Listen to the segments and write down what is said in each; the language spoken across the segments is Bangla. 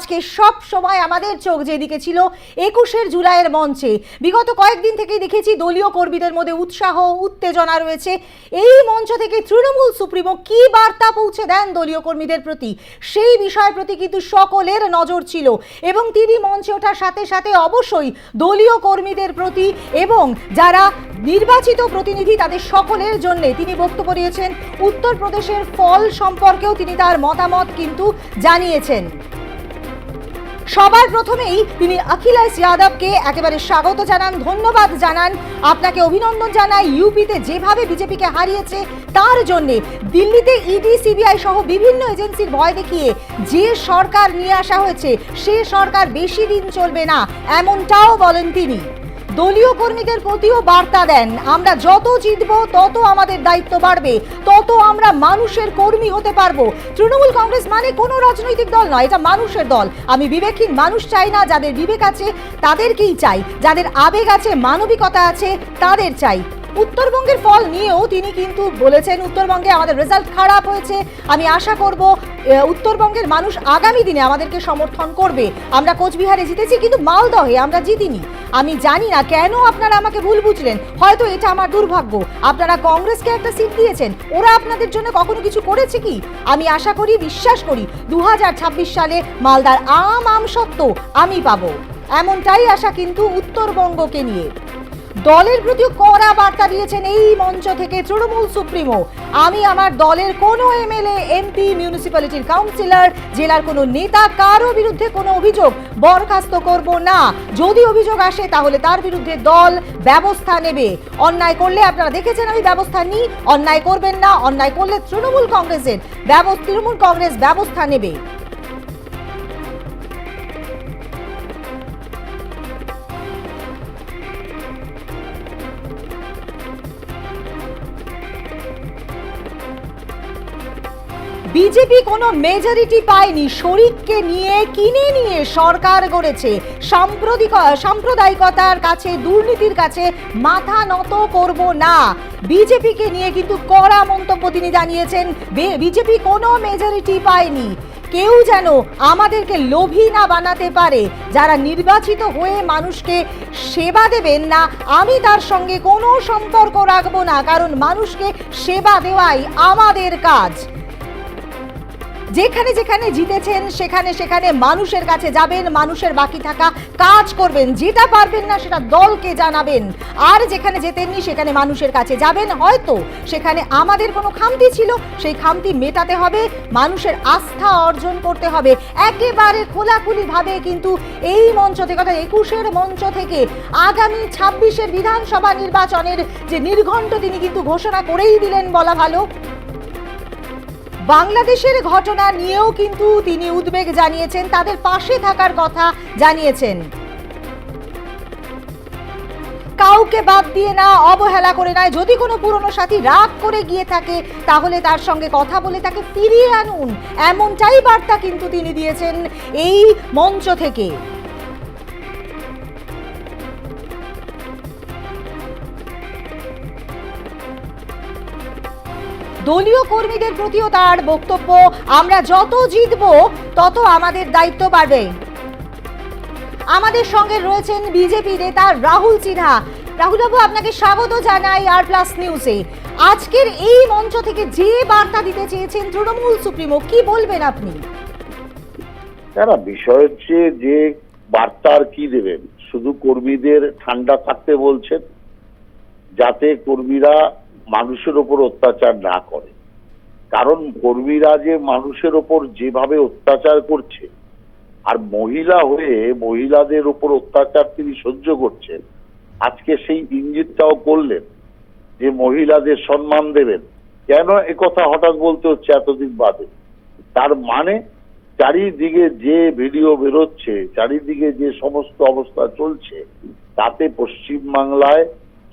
আজকে সব সময় আমাদের চোখ যেদিকে ছিল একুশের জুলাইয়ের মঞ্চে। বিগত কয়েকদিন থেকেই দেখেছি দলীয় কর্মীদের মধ্যে উৎসাহ, উত্তেজনা রয়েছে। এই মঞ্চ থেকে তৃণমূল সুপ্রিমো কি বার্তা পৌঁছে দেন দলীয় কর্মীদের প্রতি? সেই বিষয়ের প্রতি কিন্তু সকলের নজর ছিল এবং তিনি মঞ্চে ওঠার সাথে সাথে অবশ্যই দলীয় কর্মীদের প্রতি এবং যারা নির্বাচিত প্রতিনিধি তাদের সকলের জন্য তিনি বক্তব্য দিয়েছেন, উত্তরপ্রদেশের ফল সম্পর্কেও তিনি তার মতামত কিন্তু জানিয়েছেন। সবার প্রথমেই তিনি অখিলেশ যাদবকে একেবারে স্বাগত জানান, ধন্যবাদ জানান। আপনাকে অভিনন্দন জানায় ইউপিতে যেভাবে বিজেপিকে হারিয়েছে, তার জন্য দিল্লিতে ইডি, সিবিআই সহ বিভিন্ন এজেন্সির ভয় দেখিয়ে যে সরকার নিয়ে আসা হয়েছে, সে সরকার বেশি দিন চলবে না, এমনটাও বলেন তিনি। দলীয় কর্মীদের প্রতিও বার্তা দেন। আমরা যত জিতব, তত আমাদের দায়িত্ব বাড়বে, তত আমরা মানুষের কর্মী হতে পারব। তৃণমূল কংগ্রেস মানে কোনো রাজনৈতিক দল নয়, এটা মানুষের দল। আমি বিবেকহীন মানুষ চাই না, যাদের বিবেক আছে, তাদেরকেই চাই। যাদের আবেগ আছে, মানবিকতা আছে, তাদের চাই। উত্তরবঙ্গের ফল নিয়েও তিনি কিন্তু বলেছেন, উত্তরবঙ্গে আমাদের রেজাল্ট খারাপ হয়েছে। আমি আশা করব উত্তরবঙ্গের মানুষ আগামী দিনে আমাদেরকে সমর্থন করবে। আমরা কোচবিহারে জিতেছি, কিন্তু মালদহে আমরা জিতিনি। আমি জানি না কেন আপনারা আমাকে ভুল বুঝলেন। হয়তো এটা আমার দুর্ভাগ্য। আপনারা কংগ্রেসকে একটা সিট দিয়েছেন। ওরা আপনাদের জন্য কখনো কিছু করেছে কি? আমি আশা করি, বিশ্বাস করি দু হাজার ছাব্বিশ সালে মালদার আম আম সত্য আমি পাবো। এমনটাই আশা কিন্তু উত্তরবঙ্গকে নিয়ে। দলের প্রতি কড়া বার্তা দিয়েছেন এই মঞ্চ থেকে তৃণমূল সুপ্রিমো। আমি আমার দলের কোনো এমএলএ, এমপি মিউনিসিপ্যালিটির কাউন্সিলর জেলার কোনো নেতা, কারও বিরুদ্ধে কোনো অভিযোগ বরখাস্ত করব না। যদি অভিযোগ আসে তাহলে তার বিরুদ্ধে দল ব্যবস্থা নেবে। অন্যায় করলে আপনারা দেখেছেন আমি ব্যবস্থা নিই, অন্যায় করবেন না, অন্যায় করলে তৃণমূল কংগ্রেসের তৃণমূল কংগ্রেস ব্যবস্থা নেবে। বিজেপি কোনো মেজরিটি পায়নি। শরিককে নিয়ে, কিনে নিয়ে সরকার গড়েছে। সাম্প্রদিক, সাম্প্রদায়িকতার কাছে, দুর্নীতির কাছে মাথা নত করব না। বিজেপিকে নিয়ে কিন্তু কড়া মন্তব্য তিনি জানিয়েছেন বিজেপি কোনো মেজরিটি পায়নি। কেউ যেন আমাদেরকে লোভী না বানাতে পারে। যারা নির্বাচিত হয়ে মানুষকে সেবা দেবেন না, আমি তার সঙ্গে কোনো সম্পর্ক রাখব না। কারণ মানুষকে সেবা দেওয়াই আমাদের কাজ। যেখানে যেখানে জিতেছেন, সেখানে সেখানে মানুষের কাছে যাবেন, মানুষের বাকি থাকা কাজ করবেন। যেটা পারবেন না, সেটা দলকে জানাবেন। আর যেখানে যেতেননি, সেখানে মানুষের কাছে যাবেন। হয়তো সেখানে আমাদের কোনো খামতি ছিল, সেই খামতি মেটাতে হবে, মানুষের আস্থা অর্জন করতে হবে। একেবারে খোলাখুলিভাবে কিন্তু এই মঞ্চ থেকে, অর্থাৎ একুশের মঞ্চ থেকে আগামী ছাব্বিশের বিধানসভা নির্বাচনের যে নির্ঘণ্ট তিনি কিন্তু ঘোষণা করেই দিলেন বলা ভালো। বাংলাদেশের ঘটনা নিয়েও কিন্তু তিনি উদ্বেগ জানিয়েছেন, তাদের পাশে থাকার কথা জানিয়েছেন। কাউকে বাদ দিয়ে না, অবহেলা করে নয় যদি কোনো পুরনো সাথী রাগ করে গিয়ে থাকে, তাহলে তার সঙ্গে কথা বলে তাকে ফিরিয়ে আনুন। এমনটাই বার্তা কিন্তু তিনি দিয়েছেন এই মঞ্চ থেকে। দলীয় কর্মীদের প্রতিও তার বক্তব্য, আমরা যত জিতব, তত আমাদের দায়িত্ব বাড়বে। আমাদের সঙ্গে রয়েছেন বিজেপি নেতা রাহুল সিনহা। রাহুল বাবু আপনাকে স্বাগত জানাই আর প্লাস নিউজে। আজকের এই মঞ্চ থেকে যে বার্তা দিতে চেয়েছেন তৃণমূল সুপ্রিমো, কি বলবেন আপনি? না বিষয় হচ্ছে যে বার্তা আর কি দেবেন? শুধু কর্মীদের ঠান্ডা থাকতে বলছেন, যাতে কর্মীরা মানুষের ওপর অত্যাচার না করে। কারণ কর্মীরা যে মানুষের ওপর যেভাবে অত্যাচার করছে, আর মহিলা হয়ে মহিলাদের ওপর অত্যাচার তিনি সহ্য করছেন, আজকে সেই ইঙ্গিতটাও করলেন যে মহিলাদের সম্মান দেবেন। কেন কথা হঠাৎ বলতে হচ্ছে এতদিন বাদে? তার মানে চারিদিকে যে ভিডিও বেরোচ্ছে, চারিদিকে যে সমস্ত অবস্থা চলছে, তাতে পশ্চিমবাংলায়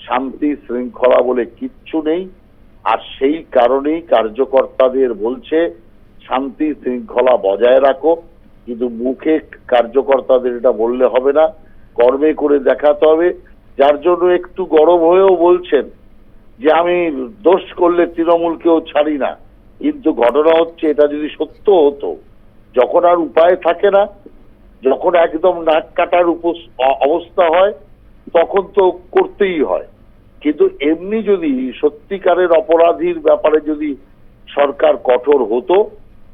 শান্তি শৃঙ্খলা বলে কিচ্ছু নেই, আর সেই কারণেই কার্যকর্তাদের বলছে, শান্তি শৃঙ্খলা বজায় রাখো। কিন্তু মুখে কার্যকর্তাদের এটা বললে হবে না, কর্মে করে দেখাতে হবে। যার জন্য একটু গরম হয়েও বলছেন যে, আমি দোষ করলে তৃণমূলকেও ছাড়ি না। কিন্তু ঘটনা হচ্ছে, এটা যদি সত্য হতো, যখন আর উপায় থাকে না, যখন একদম নাক কাটার অবস্থা হয় তখন তো করতেই হয়। কিন্তু এমনি যদি সত্যিকারের অপরাধীর ব্যাপারে যদি সরকার কঠোর হতো,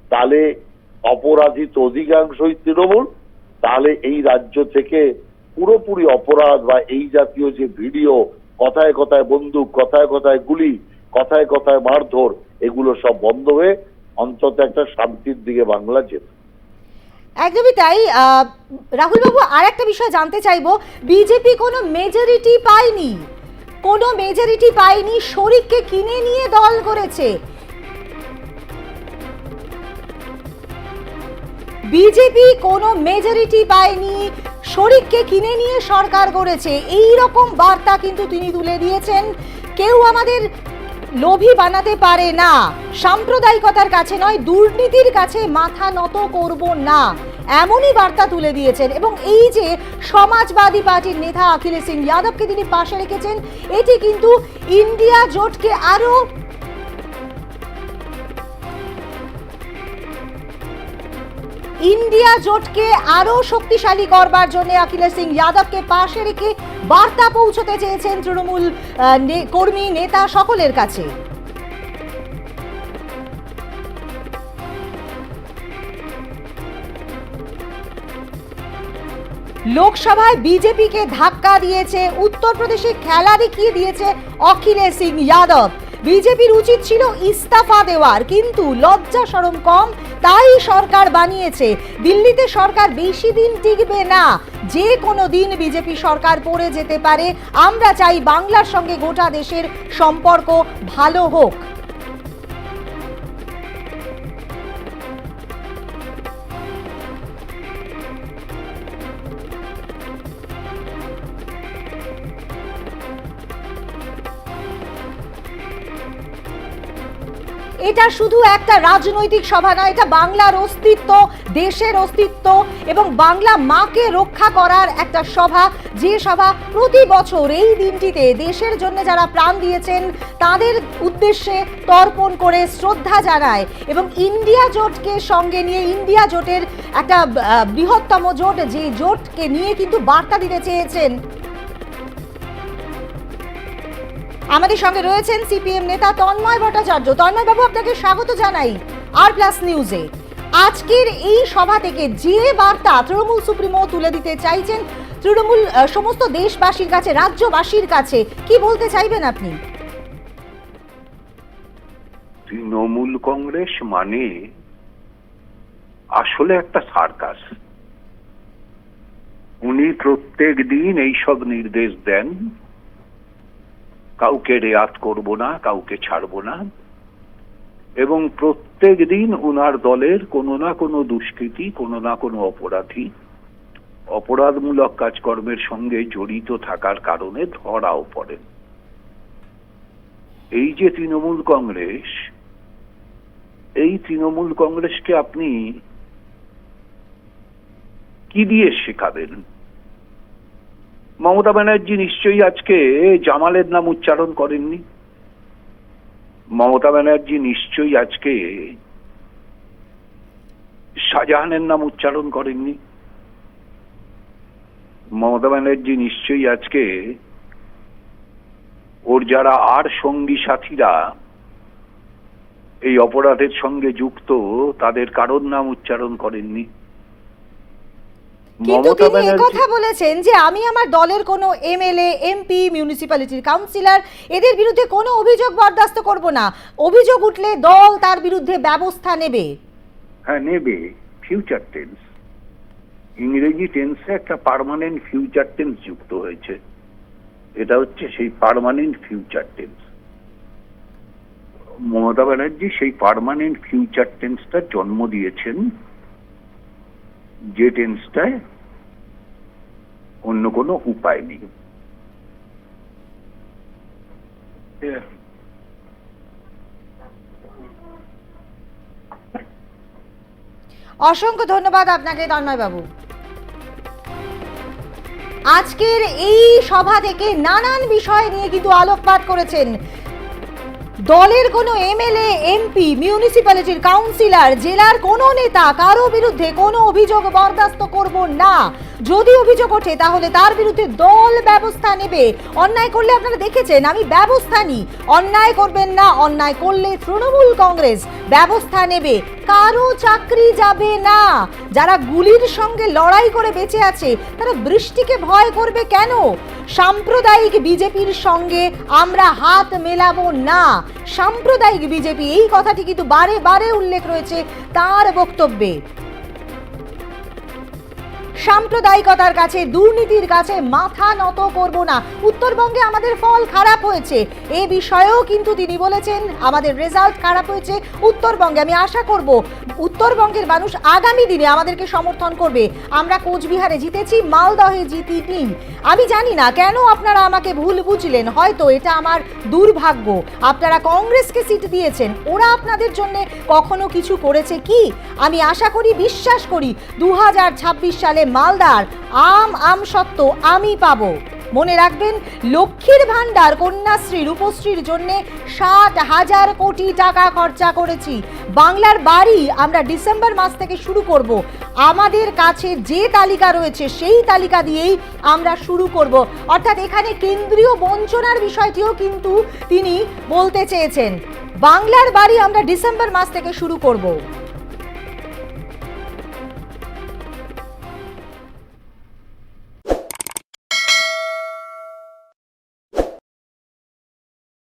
তাহলে অপরাধী তো অধিকাংশই তৃণমূল, তাহলে এই রাজ্য থেকে পুরোপুরি অপরাধ বা এই জাতীয় যে ভিডিও, কথায় কথায় বন্দুক, কথায় কথায় গুলি, কথায় কথায় মারধর, এগুলো সব বন্ধ হয়ে অন্তত একটা শান্তির দিকে বাংলা যেত। একদমই তাই। রাহুলবাবু আর একটা বিষয় জানতে চাইব। বিজেপি কোনো মেজরিটি পায়নি। কোনো মেজরিটি পায়নি, শরিককে কিনে নিয়ে দল করেছে। বিজেপি কোনো মেজরিটি পায়নি, শরিককে কিনে নিয়ে সরকার করেছে। এই রকম বার্তা কিন্তু তিনি তুলে দিয়েছেন। কেউ আমাদের লোভী বানাতে পারে না। সাম্প্রদায়িকতার কাছে নয়, দুর্নীতির কাছে মাথা নত করব না। এমনই বার্তা তুলে দিয়েছেন এবং এই যে সমাজবাদী পার্টির নেতা অখিলেশ সিং যাদবকে তিনি পাশে রেখেছেন, এটি কিন্তু ইন্ডিয়া জোটকে আরও ইন্ডিয়া জোটকে আরও শক্তিশালী করবার জন্য অখিলেশ সিং যাদবকে পাশে রেখে বার্তা পৌঁছতে চেয়েছেন তৃণমূল কর্মী, নেতা সকলের কাছে। লোকসভায় বিজেপিকে ধাক্কা দিয়েছে, উত্তরপ্রদেশে খেলা দেখিয়ে দিয়েছে অখিলেশ সিং যাদব। বিজেপির উচিত ছিল ইস্তফা দেওয়ার, কিন্তু লজ্জা সরম কম, তাই সরকার বানিয়েছে। দিল্লিতে সরকার বেশি দিন টিকবে না। যে কোনো দিন বিজেপি সরকার পড়ে যেতে পারে। আমরা চাই বাংলার সঙ্গে গোটা দেশের সম্পর্ক ভালো হোক। এটা শুধু একটা রাজনৈতিক সভা নয় এটা বাংলার অস্তিত্ব, দেশের অস্তিত্ব এবং বাংলা মাকে রক্ষা করার একটা সভা। যে সভা প্রতি বছর এই দিনটিতে দেশের জন্য যারা প্রাণ দিয়েছেন, তাদের উদ্দেশ্যে তর্পণ করে শ্রদ্ধা জানায় এবং ইন্ডিয়া জোটকে সঙ্গে নিয়ে, ইন্ডিয়া জোটের একটা বৃহত্তম জোট, যে জোটকে নিয়ে কিন্তু বার্তা দিতে চেয়েছেন। আমাদের সঙ্গে রয়েছেন সিপিএম নেতা তন্ময় ভট্টাচার্য। তন্ময় বাবু, আপনাকে স্বাগত জানাই আর প্লাস নিউজে আজকের এই সভা থেকে যে বার্তা তৃণমূল সুপ্রিমো তুলে দিতে চাইছেন, তৃণমূল সমস্ত দেশবাসীর কাছে, রাজ্যবাসীর কাছে, কি বলতে চাইবেন আপনি? তৃণমূল কংগ্রেস মানে আসলে একটা সার্কাস। উনি প্রত্যেক দিন এইসব নির্দেশ দেন। কাউকে রেয়াত করব না, কাউকে ছাড়বো না। এবং প্রত্যেক দিন উনার দলের কোনো না কোনো দুষ্কৃতি, কোনো না কোনো অপরাধী, অপরাধমূলক কাজকর্মের সঙ্গে জড়িত থাকার কারণে ধরাও পড়েন এই যে তৃণমূল কংগ্রেস, এই তৃণমূল কংগ্রেসকে আপনি কি দিয়ে শেখাবেন? মমতা ব্যানার্জি নিশ্চয়ই আজকে জামালের নাম উচ্চারণ করেননি। মমতা ব্যানার্জি নিশ্চয়ই আজকে শাহজাহানের নাম উচ্চারণ করেননি। মমতা ব্যানার্জি নিশ্চয়ই আজকে ওর যারা আর সঙ্গী সাথীরা এই অপরাধের সঙ্গে যুক্ত, তাদের কারোর নাম উচ্চারণ করেননি। কিন্তু তিনি কথা বলেছেন যে আমি আমার দলের কোনো এমএলএ এমপি মিউনিসিপ্যালিটির কাউন্সিলর এদের বিরুদ্ধে কোনো অভিযোগ বরদাস্ত করব না। অভিযোগ উঠলে দল তার বিরুদ্ধে ব্যবস্থা নেবে। হ্যাঁ নেবে। ফিউচার টেন্স ইংরেজি টেন্সে একটা পার্মানেন্ট ফিউচার টেন্স যুক্ত হয়েছে। এটা হচ্ছে সেই permanent future tense Mamata Banerjee সেই পার্মানেন্ট ফিউচার টেন্সটা জন্ম দিয়েছেন যে টেন্সটায় অন্য কোনো উপায় নেই। অসংখ্য ধন্যবাদ আপনাকে তন্ময় বাবু আজকের এই সভা থেকে নানান বিষয় নিয়ে কিন্তু আলোকপাত করেছেন দলের কোনো এমএলএ, এমপি মিউনিসিপ্যালিটির কাউন্সিলর জেলার কোনো নেতা কারও বিরুদ্ধে কোনো অভিযোগ বরদাস্ত করব না। যদি অভিযোগ ওঠে, তাহলে তার বিরুদ্ধে দল ব্যবস্থা নেবে। অন্যায় করলে আপনারা দেখেছেন, আমি ব্যবস্থা নিই। অন্যায় করবেন না, অন্যায় করলে তৃণমূল কংগ্রেস ব্যবস্থা নেবে। কারও চাকরি যাবে না। যারা গুলির সঙ্গে লড়াই করে বেঁচে আছে, তারা বৃষ্টিকে ভয় করবে কেন? সাম্প্রদায়িক বিজেপির সঙ্গে আমরা হাত মেলাবো না। সাম্প্রদায়িক বিজেপি, এই কথাটি কিন্তু বারে বারে উল্লেখ রয়েছে তার বক্তব্যে। সাম্প্রদায়িকতার কাছে, দুর্নীতির কাছে মাথা নত করব না। উত্তরবঙ্গে আমাদের ফল খারাপ হয়েছে। এ বিষয়েও কিন্তু তিনি বলেছেন, আমাদের রেজাল্ট খারাপ হয়েছে উত্তরবঙ্গে। আমি আশা করব, উত্তরবঙ্গের মানুষ আগামী দিনে আমাদেরকে সমর্থন করবে। আমরা কোচবিহারে জিতেছি, মালদহে জিতিনি আমি জানি না কেন আপনারা আমাকে ভুল বুঝলেন, হয়তো এটা আমার দুর্ভাগ্য। আপনারা কংগ্রেসকে সিট দিয়েছেন, ওরা আপনাদের জন্য কখনো কিছু করেছে কি? আমি আশা করি, বিশ্বাস করি দু হাজার ছাব্বিশ সালে মালদার আম আম সত্ত্ব আমি পাবো। মনে রাখবেন, লক্ষ্মীর ভাণ্ডার কন্যাশ্রী রূপশ্রীর জন্য ষাট হাজার কোটি টাকা খরচা করেছি। বাংলার বাড়ি আমরা ডিসেম্বর মাস থেকে শুরু করব। আমাদের কাছে যে তালিকা রয়েছে, সেই তালিকা দিয়েই আমরা শুরু করব। অর্থাৎ এখানে কেন্দ্রীয় বঞ্চনার বিষয়টিও কিন্তু তিনি বলতে চেয়েছেন। বাংলার বাড়ি আমরা ডিসেম্বর মাস থেকে শুরু করব।